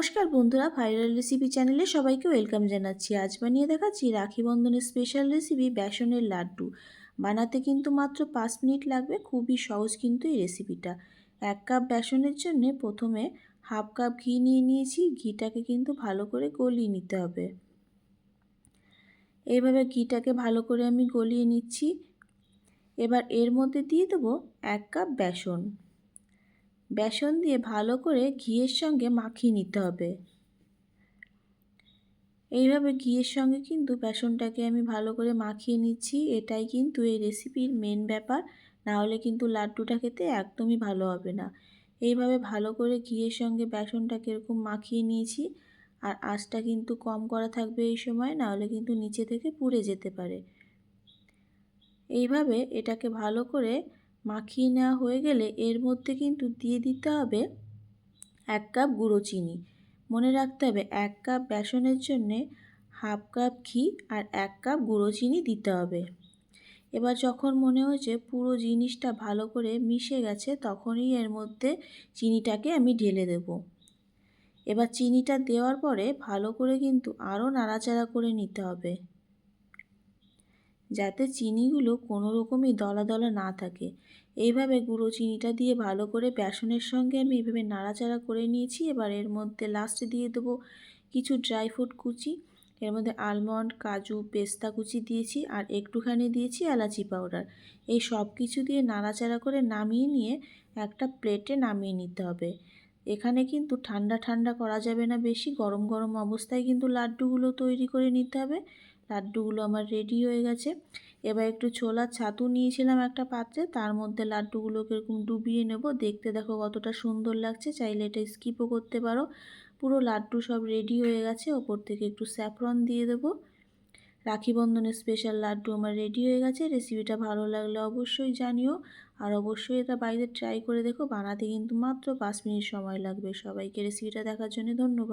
নমস্কার বন্ধুরা viral recipe চ্যানেলে সবাইকে ওয়েলকাম জানাচ্ছি। আজ বানিয়ে দেখাচ্ছি রাখি বন্ধনের স্পেশাল রেসিপি বেসনের লাড্ডু। বানাতে কিন্তু মাত্র পাঁচ মিনিট লাগবে, খুবই সহজ কিন্তু এই রেসিপিটা এক কাপ বেসনের জন্য প্রথমে হাফ কাপ ঘি নিয়ে নিয়েছি, ঘিটাকে কিন্তু ভালো করে গলিয়ে নিতে হবে। এইভাবে ঘিটাকে ভালো করে আমি গলিয়ে নিচ্ছি। এবার এর মধ্যে দিয়ে দেবো এক কাপ বেসন। বেসন দিয়ে ভালো করে ঘিয়ের সঙ্গে মাখিয়ে নিতে হবে। এইভাবে ঘিয়ের সঙ্গে কিন্তু বেসনটাকে আমি ভালো করে মাখিয়ে নিচ্ছি। এটাই কিন্তু এই রেসিপির মেন ব্যাপার। না হলে কিন্তু লাড্ডুটা খেতে একদমই ভালো হবে না। এইভাবে ভালো করে ঘিয়ের সঙ্গে বেসনটাকে এরকম মাখিয়ে নিয়েছি। আর আঁচটা কিন্তু কম করা থাকবে এই সময়, না হলে কিন্তু নিচে থেকে পুড়ে যেতে পারে। এইভাবে এটাকে ভালো করে মাখিয়ে নেওয়া হয়ে গেলে এর মধ্যে কিন্তু দিয়ে দিতে হবে এক কাপ গুঁড়ো চিনি। মনে রাখতে হবে এক কাপ বেসনের জন্যে হাফ কাপ ঘি আর এক কাপ গুঁড়ো চিনি দিতে হবে। এবার যখন মনে হয়েছে পুরো জিনিসটা ভালো করে মিশে গেছে তখনই এর মধ্যে চিনিটাকে আমি ঢেলে দেব। এবার চিনিটা দেওয়ার পরে ভালো করে কিন্তু আরও নাড়াচাড়া করে নিতে হবে। যাতে চিনিগুলো কোনো রকমই দলা দলা না থাকে। এইভাবে গুঁড়ো চিনিটা দিয়ে ভালো করে বেসনের সঙ্গে আমি এইভাবে নাড়াচাড়া করে নিয়েছি। এবার এর মধ্যে লাস্টে দিয়ে দেবো কিছু ড্রাই ফ্রুট কুচি। এর মধ্যে আলমন্ড কাজু, পেস্তা কুচি দিয়েছি আর একটুখানি দিয়েছি এলাচি পাউডার এই সব কিছু দিয়ে নাড়াচাড়া করে নামিয়ে নিয়ে একটা প্লেটে নামিয়ে নিতে হবে। এখানে কিন্তু ঠান্ডা ঠান্ডা করা যাবে না বেশি। গরম গরম অবস্থায় কিন্তু লাড্ডুগুলো তৈরি করে নিতে হবে। লাড্ডুগুলো আমার রেডি হয়ে গেছে। এবার একটু ছোলার ছাতু নিয়েছিলাম একটা পাত্রে, তার মধ্যে লাড্ডুগুলোকে এরকম ডুবিয়ে নেব, দেখতে দেখো কতটা সুন্দর লাগছে, চাইলে এটা স্কিপও করতে পারো। পুরো লাড্ডু সব রেডি হয়ে গেছে, ওপর থেকে একটু স্যাফরন দিয়ে দেবো। রাখি বন্ধনের স্পেশাল লাড্ডু আমার রেডি হয়ে গেছে রেসিপিটা ভালো লাগলে অবশ্যই জানিও। আর অবশ্যই এটা বাড়িতে ট্রাই করে দেখো, বানাতে কিন্তু মাত্র পাঁচ মিনিট সময় লাগবে। সবাইকে রেসিপিটা দেখার জন্য ধন্যবাদ।